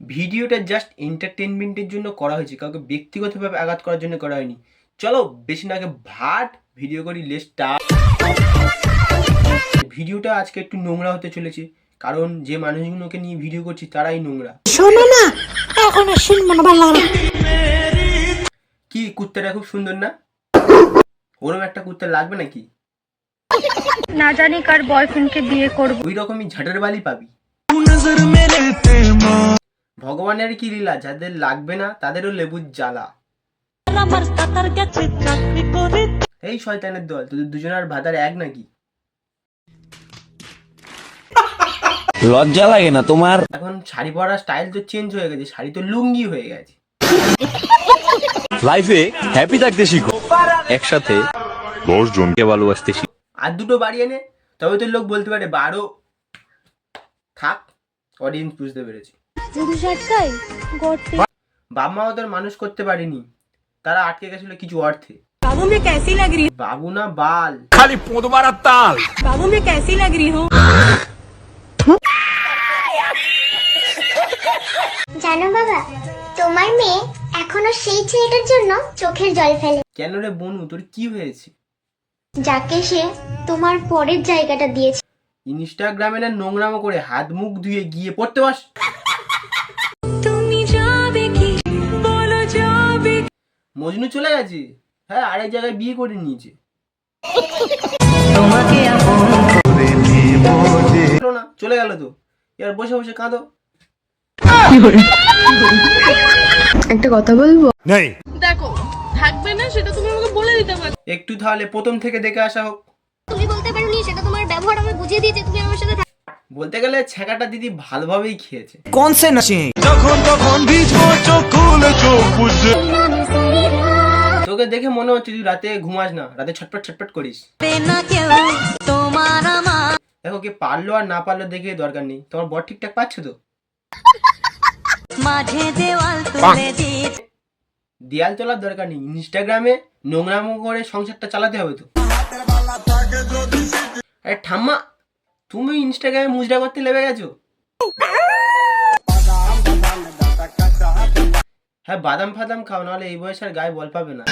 ভিডিওটা জাস্ট এন্টারটেনমেন্টের জন্য করা হয়েছে কাউকে ব্যক্তিগতভাবে আঘাত করার জন্য করা হয়নি। চলো বেশি না আগে ভাট ভিডিও করি লেসটা ভিডিওটা আজকে একটু নোংরা হতে চলেছে কারণ যে মানুষগুলোকে নিয়ে ভিডিও করছি তারাই নোংরা। শোনো না এখন শুনব না ভালো কি কুত্তাটা খুব সুন্দর না? ওরম একটা কুত্তা লাগবে নাকি? না জানি কার বয়ফ্রেন্ডকে বিয়ে করব। ওই রকমই ঝাটের বালি পাবি। ভগবানের কি লীলা? যাদের লাগবে না তাদেরও লেবুর জ্বালা। এই শয়তানের দল তোদের দুজনের ভাতার এক নাকি? লজ্জা লাগে না তোমার? এখন শাড়ি পরার স্টাইল তো চেঞ্জ হয়ে গেছে শাড়ি তো লুঙ্গি হয়ে গেছে। লাইফে হ্যাপি থাকতে শিখো। একসাথে দশ জন কে ভালোবাসতে শিখো? আর দুটো বাড়িয়ে নে তবে তো লোক বলতে পারে বারো থাক অডিয়েন্স বুঝতে পেরেছি। মানুষ করতে পারেনি তারা আটকে গেছিল কিছু অর্থে। বাবু মে কেসি লাগ বাবু না বাল। খালি পোদবার তাল। বাবু মে কেসি লাগ হো? জানো বাবা তোমার মেয়ে এখনও সেই ছেলেটার জন্য চোখের জল ফেলে। কেন রে বনু তোর কি হয়েছে? যাকে সে তোমার পরের জায়গাটা দিয়েছে। ইনস্টাগ্রামে না নোংরামো করে হাত মুখ ধুয়ে গিয়ে পড়তে বাস। তুমি যাবে কি? বলো যাবে মজনু চলে গেছে? হ্যাঁ আরেক জায়গায় বিয়ে করে নিয়েছে। না চলে গেল তো। এবার বসে বসে কাঁদো। একটা কথা বলব? দেখো থাকবে না সেটা তুমি দিতে পারো। একটু তাহলে প্রথম থেকে দেখে আসা হোক। তুমি বলতে পারোনি সেটা তোমার ব্যবহার আমি বুঝিয়ে দিয়েছি তুমি আমার সাথে বলতে গেলে ছ্যাঁকাটা দিদি ভালোভাবেই খেয়েছে। কোন সে নাসি যখন তখন ভিজবো চোখ খুলে চোখ বুঝে। তোকে দেখে মনে হচ্ছে তুই রাতে ঘুমাস না রাতে ছটপট ছটপট করিস। দেখো কে পারল আর না পারল দেখে দরকার নেই। তোমার বর ঠিকঠাক পাচ্ছ তো? দেয়াল চলার দরকার নেই। ইনস্টাগ্রামে নোংরামো করে সংসারটা চালাতে হবে তো। আরে ঠাম্মা, তুমি ইনস্টাগ্রামে মুজরা করতে লেগে গেছো? হ্যাঁ বাদাম ফাদাম খাও, নাহলে এই বয়সের গায়ে বল পাবে না।